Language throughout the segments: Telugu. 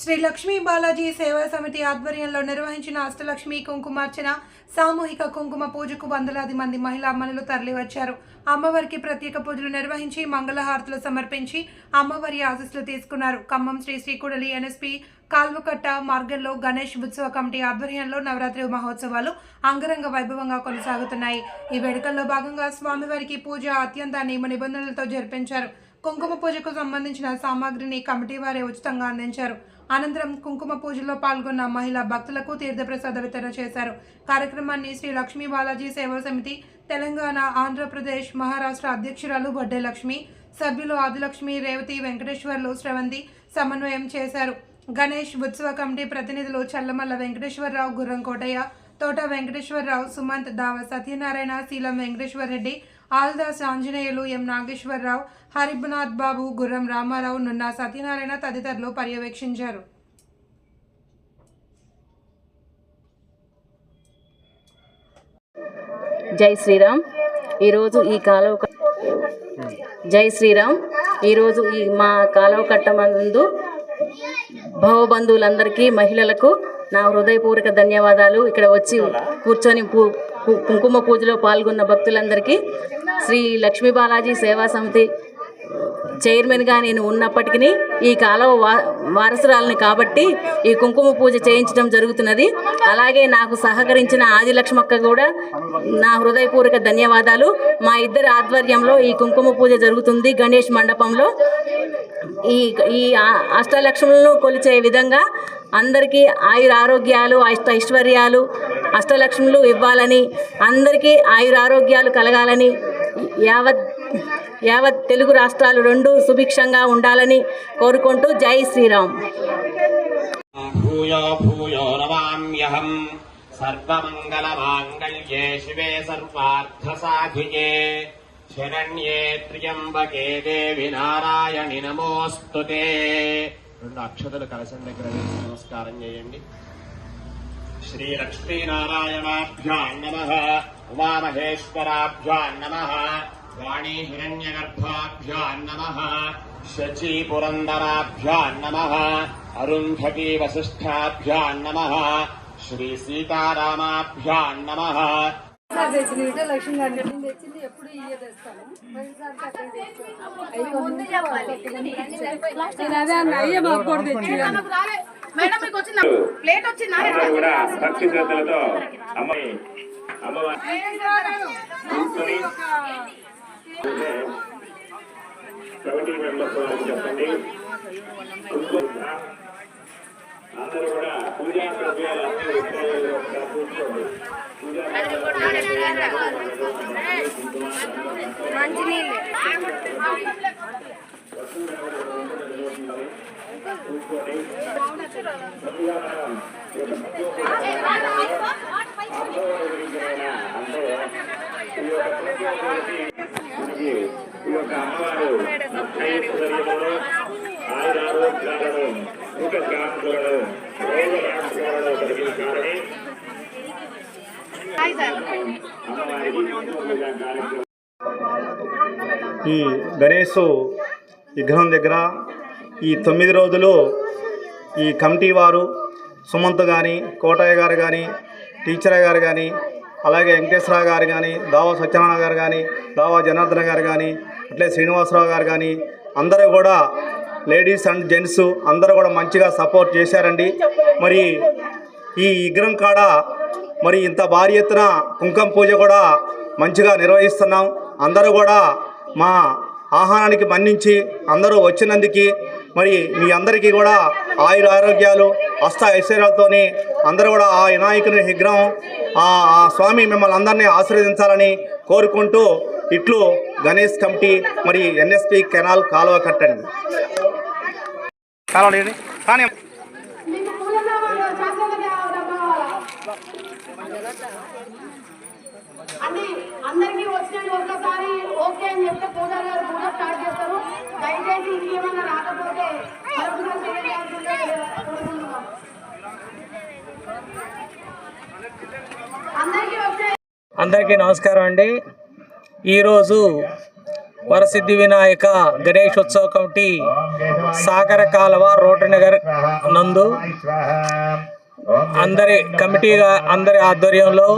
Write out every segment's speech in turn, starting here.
శ్రీ లక్ష్మీ బాలాజీ సేవా సమితి ఆధ్వర్యంలో నిర్వహించిన అష్టలక్ష్మి కుంకుమార్చన సామూహిక కుంకుమ పూజకు వందలాది మంది మహిళా అమ్మలు తరలివచ్చారు. అమ్మవారికి ప్రత్యేక పూజలు నిర్వహించి మంగళహారతులు సమర్పించి అమ్మవారి ఆశీస్సులు తీసుకున్నారు. ఖమ్మం శ్రీ శ్రీకుడలి ఎన్ఎస్పి కాల్వకట్ట మార్గంలో గణేష్ ఉత్సవ కమిటీ ఆధ్వర్యంలో నవరాత్రి మహోత్సవాలు అంగరంగ వైభవంగా కొనసాగుతున్నాయి. ఈ వేడుకల్లో భాగంగా స్వామివారికి పూజ అత్యంత నియమ నిబంధనలతో జరిపించారు. కుంకుమ పూజకు సంబంధించిన సామాగ్రిని కమిటీ వారే ఉచితంగా అందించారు. అనంతరం కుంకుమ పూజలో పాల్గొన్న మహిళా భక్తులకు తీర్థప్రసాద వితరణ చేశారు. కార్యక్రమాన్ని శ్రీ లక్ష్మీ బాలాజీ సేవా సమితి తెలంగాణ ఆంధ్రప్రదేశ్ మహారాష్ట్ర అధ్యక్షురాలు బొడ్డే లక్ష్మి సభ్యులు ఆదిలక్ష్మి రేవతి వెంకటేశ్వర్లు శ్రవంతి సమన్వయం చేశారు. గణేష్ ఉత్సవ కమిటీ ప్రతినిధులు చల్లమల్ల వెంకటేశ్వరరావు గుర్రం కోటయ్య తోట వెంకటేశ్వరరావు సుమంత్ దావ సత్యనారాయణ శీలం వెంకటేశ్వర రెడ్డి ఆల్దాస్ ఆంజనేయులు ఎం నాగేశ్వరరావు హరిబనాథ్ బాబు గుర్రం రామారావు నున్నా సత్యనారాయణ తదితరులు పర్యవేక్షించారు. జై శ్రీరామ్. ఈరోజు ఈ కాలువ జై శ్రీరామ్. ఈరోజు ఈ మా కాలువ కట్టమందు భవబంధువులందరికీ మహిళలకు నా హృదయపూర్వక ధన్యవాదాలు. ఇక్కడ వచ్చి కూర్చొని పూ కుంకుమ పూజలో పాల్గొన్న భక్తులందరికీ శ్రీ లక్ష్మీ బాలాజీ సేవా సమితి చైర్మన్గా నేను ఉన్నప్పటికీ ఈ కాలం వా వారసురాలని కాబట్టి ఈ కుంకుమ పూజ చేయించడం జరుగుతున్నది. అలాగే నాకు సహకరించిన ఆదిలక్ష్మక్క కూడా నా హృదయపూర్వక ధన్యవాదాలు. మా ఇద్దరి ఆధ్వర్యంలో ఈ కుంకుమ పూజ జరుగుతుంది గణేష్ మండపంలో. ఈ ఈ అష్టలక్ష్ములను కొలిచే విధంగా అందరికీ ఆయుర ఆరోగ్యాలు అష్ట ఐశ్వర్యాలు అష్టలక్ష్ములు ఇవ్వాలని అందరికీ ఆయురారోగ్యాలు కలగాలని యావత్ యావత్ తెలుగు రాష్ట్రాలు రెండు సుభిక్షంగా ఉండాలని కోరుకుంటూ జై శ్రీరామ్. భూయో భూయో నమామ్యహం. सर्वमङ्गलमाङ्गल्ये शिवे सर्वार्थसाधिके शरण्ये त्र्यम्बके देवि నారాయణి నమోస్తుతే. రెండు అక్షతలు కలసం దగ్గర నమస్కారం చేయండి. శ్రీ లక్ష్మీనారాయణాభ్యాం నమ ఉమామహేశ్వరాభ్యాం నమ వాణీ హిరణ్యగర్భాభ్యాం నమ శచీ పురందరాభ్యాం నమ అరుంధతీ వసిష్ఠాభ్యాం నమ శ్రీ సీతారామాభ్యాం నమ సార్ తెచ్చింది ఇటే లక్ష్మి గారి నేను తెచ్చింది ఎప్పుడు ఇయ్య తెస్తాను ప్రతిసారి అక్కడ తెస్తాను. అయ్యి కొన్ని నేను అదే అన్న అయ్యే మాకు కూడా తెచ్చి మేడం మీకు వచ్చిందా? ప్లేట్ వచ్చిందా? కూడా భక్తి శ్రద్ధలతో అమ్మాయి అమ్మవారి కూర్చొని కమిటీ మెంబర్స్ వారికి చెప్పండి. అందరూ కూడా పూజా ద్రవ్యాలు అన్ని ఉత్సవాలు ఒకసారి కూర్చోండి. పూజా అంటే ఈ యొక్క కలిగించాలని ఈ గణేష్ విగ్రహం దగ్గర ఈ తొమ్మిది రోజులు ఈ కమిటీ వారు సుమంత్ కానీ కోటయ్య గారు కానీ టీచర్ గారు కానీ అలాగే వెంకటేశ్వరరావు గారు కానీ దావా సత్యనారాయణ గారు కానీ దావా జనార్దన గారు కానీ అట్లే శ్రీనివాసరావు గారు కానీ అందరూ కూడా లేడీస్ అండ్ జెంట్స్ అందరూ కూడా మంచిగా సపోర్ట్ చేశారండి. మరి ఈ విగ్రహం కాడ మరి ఇంత భారీ ఎత్తున కుంకుమ పూజ కూడా మంచిగా నిర్వహిస్తున్నాం. అందరూ కూడా మా ఆహారానికి మన్నించి అందరూ వచ్చినందుకు మరి మీ అందరికీ కూడా ఆయుర ఆరోగ్యాలు అష్ట ఐశ్వర్యాలతోని అందరూ కూడా ఆ వినాయకుని విగ్రహం ఆ ఆ స్వామి మిమ్మల్ని అందరినీ ఆశీర్వదించాలని కోరుకుంటూ ఇట్లు గణేష్ కమిటీ మరి ఎన్ఎస్పి కెనాల్ కాలువ కట్టండి. కాలువ కానీ అన్ని అందరికీ వచ్చినట్టు ఒకసారి ఓకే అని చెప్తే పూజారి అందరికీ నమస్కారం అండి. ఈరోజు వరసిద్ధి వినాయక గణేశోత్సవ కమిటీ సాగర కాలువ రోటరీ నగర్ నందు అందరి కమిటీగా అందరి ఆధ్వర్యంలో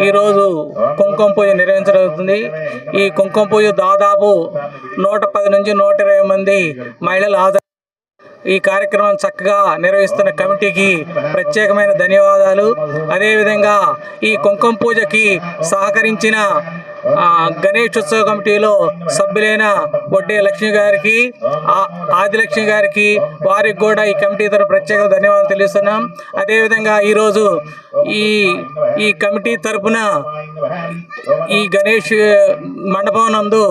ఈరోజు కుంకుమ పూజ నిర్వహించబడుతుంది ఈ కుంకుమ పూజ దాదాపు నూట పది నుంచి నూట ఇరవై మంది మహిళలు హాజరు ఈ కార్యక్రమం చక్కగా నిర్వహిస్తున్న కమిటీకి ప్రత్యేకమైన ధన్యవాదాలు. అదేవిధంగా ఈ కుంకుమ పూజకి సహకరించిన గణేషోత్సవ కమిటీలో సభ్యులైన వడ్డే లక్ష్మి గారికి ఆ- ఆదిలక్ష్మి గారికి వారికి కూడా ఈ కమిటీ తరఫున ప్రత్యేక ధన్యవాదాలు తెలుస్తున్నాం అదేవిధంగా ఈరోజు ఈ ఈ కమిటీ తరపున ఈ గణేష్ మండపం నందు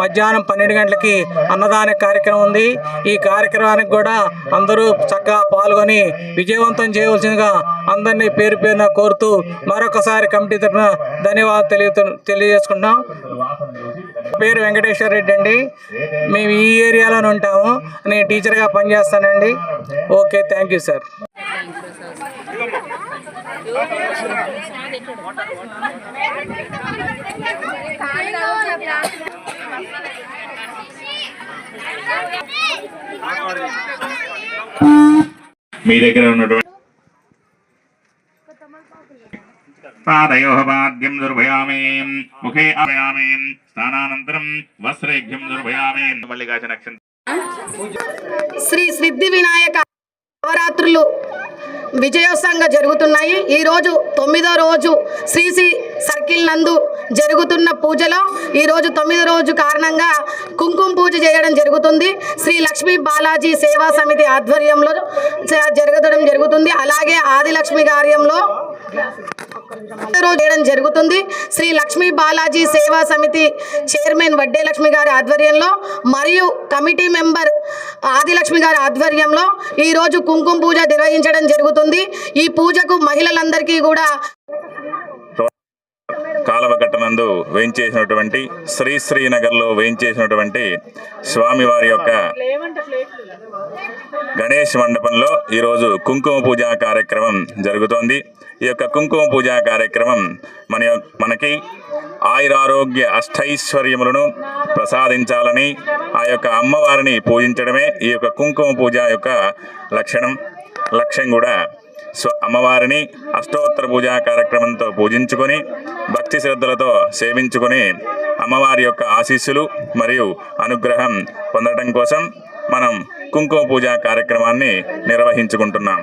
మధ్యాహ్నం పన్నెండు గంటలకి అన్నదాన కార్యక్రమం ఉంది. ఈ కార్యక్రమానికి కూడా అందరూ చక్కగా పాల్గొని విజయవంతం చేయవలసిందిగా అందరినీ పేరు పేరున కోరుతూ మరొకసారి కమిటీ తరఫున ధన్యవాదాలు తెలియ తెలియజేసుకుంటున్నాం. పేరు వెంకటేశ్వర రెడ్డి అండి. మేము ఈ ఏరియాలోనే ఉంటాము. నేను టీచర్గా పనిచేస్తానండి. Okay thank you sir. మీ దగ్గర ఉన్నటువంటి పాదయో పాద్యం ముఖే ఆపయామి స్నానానంతరం వస్త్రేభ్యం దుర్భయామే మల్లికాచ నక్షత్రం శ్రీ సిద్ధి వినాయక నవరాత్రులు విజయోత్సవంగా జరుగుతున్నాయి. ఈరోజు తొమ్మిదో రోజు శ్రీశ్రీ సర్కిల్ నందు జరుగుతున్న పూజలో ఈరోజు తొమ్మిది రోజు కారణంగా కుంకుమ పూజ చేయడం జరుగుతుంది. శ్రీ లక్ష్మీ బాలాజీ సేవా సమితి ఆధ్వర్యంలో జరగడం జరుగుతుంది. అలాగే ఆదిలక్ష్మి కార్యంలో చేయడం జరుగుతుంది. శ్రీ లక్ష్మీ బాలాజీ సేవా సమితి చైర్మన్ వడ్డే లక్ష్మి గారి ఆధ్వర్యంలో మరియు కమిటీ మెంబర్ ఆదిలక్ష్మి గారి ఆధ్వర్యంలో ఈరోజు కుంకుమ పూజ నిర్వహించడం జరుగుతుంది. ఈ పూజకు మహిళలందరికీ కూడా కాలవ కాలవకట్టనందు వేయించేసినటువంటి శ్రీ శ్రీనగర్లో వేయించేసినటువంటి స్వామివారి యొక్క గణేష్ మండపంలో ఈరోజు కుంకుమ పూజ కార్యక్రమం జరుగుతోంది. ఈ యొక్క కుంకుమ పూజ కార్యక్రమం మన మనకి ఆయురారోగ్య అష్టైశ్వర్యములను ప్రసాదించాలని ఆ యొక్క అమ్మవారిని పూజించడమే ఈ యొక్క కుంకుమ పూజ యొక్క లక్షణం. లక్ష్యం కూడా స్వ అమ్మవారిని అష్టోత్తర పూజా కార్యక్రమంతో పూజించుకొని భక్తి శ్రద్ధలతో సేవించుకొని అమ్మవారి యొక్క ఆశీస్సులు మరియు అనుగ్రహం పొందడం కోసం మనం కుంకుమ పూజ కార్యక్రమాన్ని నిర్వహించుకుంటున్నాం.